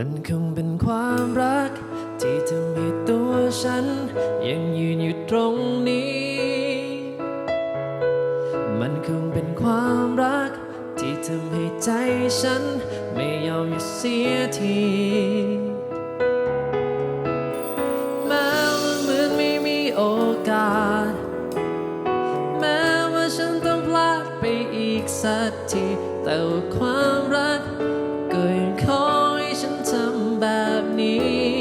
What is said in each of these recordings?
มันคงเป็นความรัก ที่ทำให้ตัวฉัน ยังยืนอยู่ตรงนี้ มันคงเป็นความรัก ที่ทำให้ใจฉัน ไม่ยอมหยุดเสียทีแม้ว่าเหมือนไม่มีโอกาส แม้ว่าฉันต้องพลาดไปอีกสักทีแต่ว่าความ นี้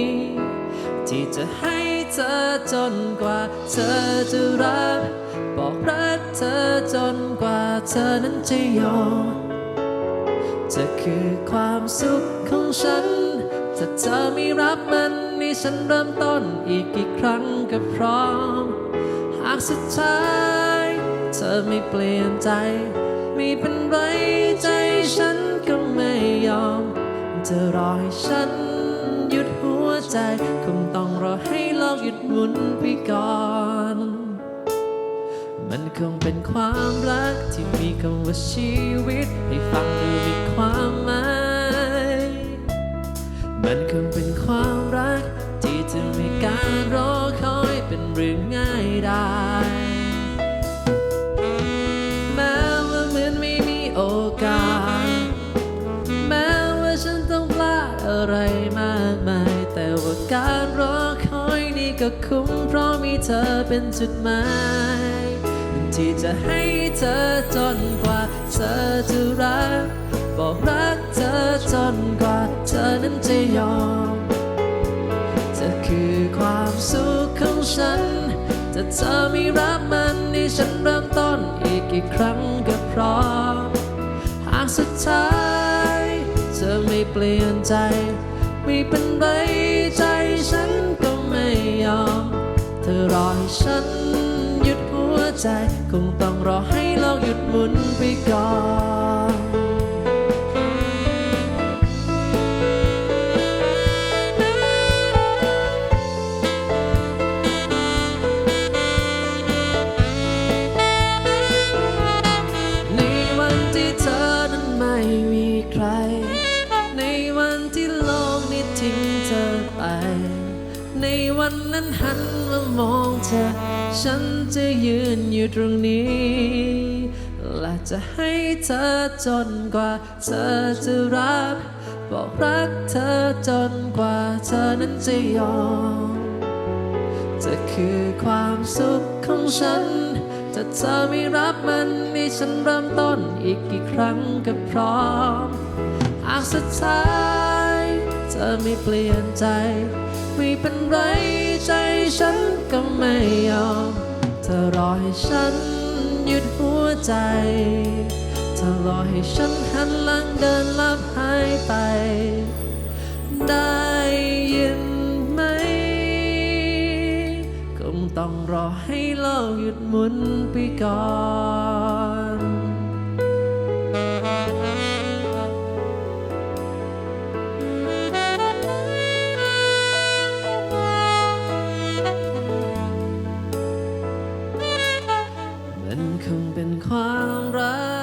ที่จะให้เธอจนกว่า เธอจะรัก บอกรักเธอจนกว่าเธอนั้นจะยอมจะคือความสุขของฉัน ถ้าเธอไม่รับมันนี่ฉันเริ่มต้นอีกกี่ครั้งก็พร้อม หากสุดท้ายเธอไม่เปลี่ยนใจ ไม่เป็นไรใจฉันก็ไม่ยอม จะรอให้ฉัน หยุดหัวใจ คงต้องรอให้โลกหยุดหมุนไปก่อน มันคงเป็นความรักที่มีคำว่าชีวิต ให้ฟังดูมีความหมาย มันคงเป็นความรักที่จะมีการรอคอยเป็นเรื่องง่ายได้ อะไรมากมาย แต่ว่าการรอคอยนี่ก็คุ้มเพราะมีเธอเป็นจุดหมายที่จะให้เธอจนกว่าเธอจะรัก บอกรักเธอจนกว่าเธอนั้นจะยอมจะคือความสุขของฉันถ้าเธอไม่รับมันนี่ฉันเริ่มต้นอีกกี่ครั้งก็พร้อมหากสุดท้าย เปลี่ยนใจ ไม่เป็นไรใจฉันก็ไม่ยอม เธอรอให้ฉันหยุดหัวใจ คงต้องรอให้โลกหยุดหมุนไปก่อน ในวันนั้นหันมามองเธอ ฉันจะยืนอยู่ตรงนี้ และจะให้เธอจนกว่า เธอจะรัก บอกรักเธอจนกว่าเธอนั้นจะยอมจะคือความสุขของฉัน ถ้าเธอไม่รับมันนี่ฉันเริ่มต้นอีกกี่ครั้งก็พร้อมหากสุดท้าย อไม่เปลี่ยนใจ ไม่เป็นไรใจฉันก็ไม่ยอม เธอรอให้ฉันหยุดหัวใจ เธอรอให้ฉันหันหลังเดินลับหายไป ได้ยินไหม คงต้องรอให้โลกหยุดหมุนไปก่อน เป็นคงเป็นความรัก